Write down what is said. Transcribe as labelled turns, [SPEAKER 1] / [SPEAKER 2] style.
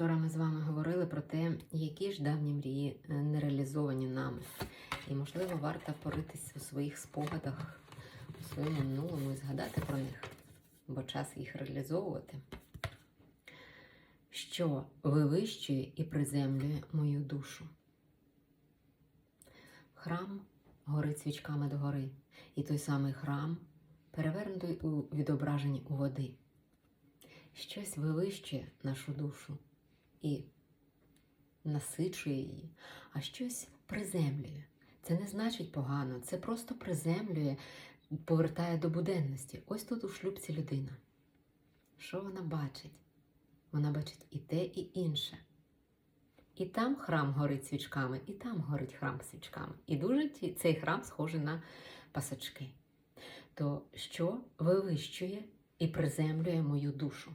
[SPEAKER 1] Вчора ми з вами говорили про те, які ж давні мрії е, не реалізовані нами. І, можливо, варто поритись у своїх спогадах, у своєму минулому і згадати про них, бо час їх реалізовувати. Що вивищує і приземлює мою душу. Храм горить свічками догори, і той самий храм перевернутий у відображенні у води. Щось вивищує нашу душу і насичує її, а щось приземлює. Це не значить погано, це просто приземлює, повертає до буденності. Ось тут у шлюбці людина. Що вона бачить? Вона бачить і те, і інше. І там храм горить свічками, і там горить храм свічками. І дуже цей храм схожий на пасочки. То що вивищує і приземлює мою душу?